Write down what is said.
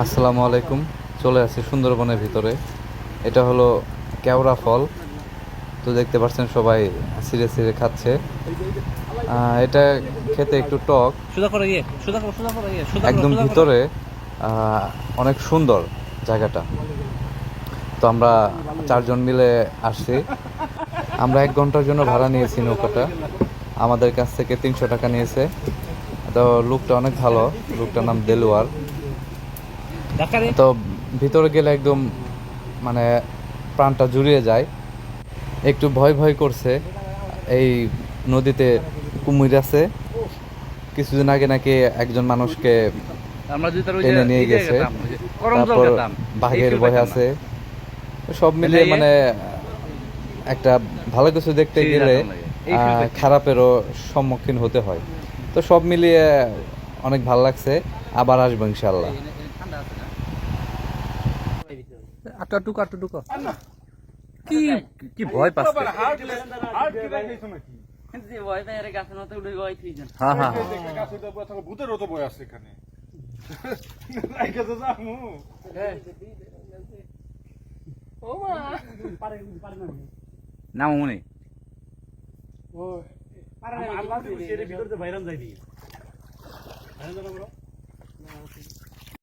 আসসালামু আলাইকুম। চলে আসি সুন্দরবনের ভিতরে। এটা হলো কেওড়া ফল। তো দেখতে পাচ্ছেন সবাই সিরে সিরে খাচ্ছে। এটা খেতে একটু টক। একদম ভিতরে অনেক সুন্দর জায়গাটা। তো আমরা চারজন মিলে আসছি। আমরা এক ঘণ্টার জন্য ভাড়া নিয়েছি নৌকাটা। আমাদের কাছ থেকে তিনশো টাকা নিয়েছে। তো লুকটা অনেক ভালো। লুকটার নাম দেলোয়ার। তো ভিতরে গেলে একদম মানে প্রাণটা জুড়িয়ে যায়। একটু ভয় ভয় করছে। এই নদীতে কুমির আছে। কিছুদিন আগে নাকি একজন মানুষকে টেনে নিয়ে গেছে। তারপর বাঘের ভয় আছে। সব মিলিয়ে মানে একটা ভালো কিছু দেখতে গেলে খারাপেরও সম্মুখীন হতে হয়। তো সব মিলিয়ে অনেক ভালো লাগছে। আবার আসব ইনশাল্লাহ আটটা টুকু আটটা টুকু কি কি? ভয় পাচ্ছে হ্যাঁ হ্যাঁ হ্যাঁ। ভূতেরও তো বয় আছে এখানে নাম মনে ভিতরে বাইরাম যাই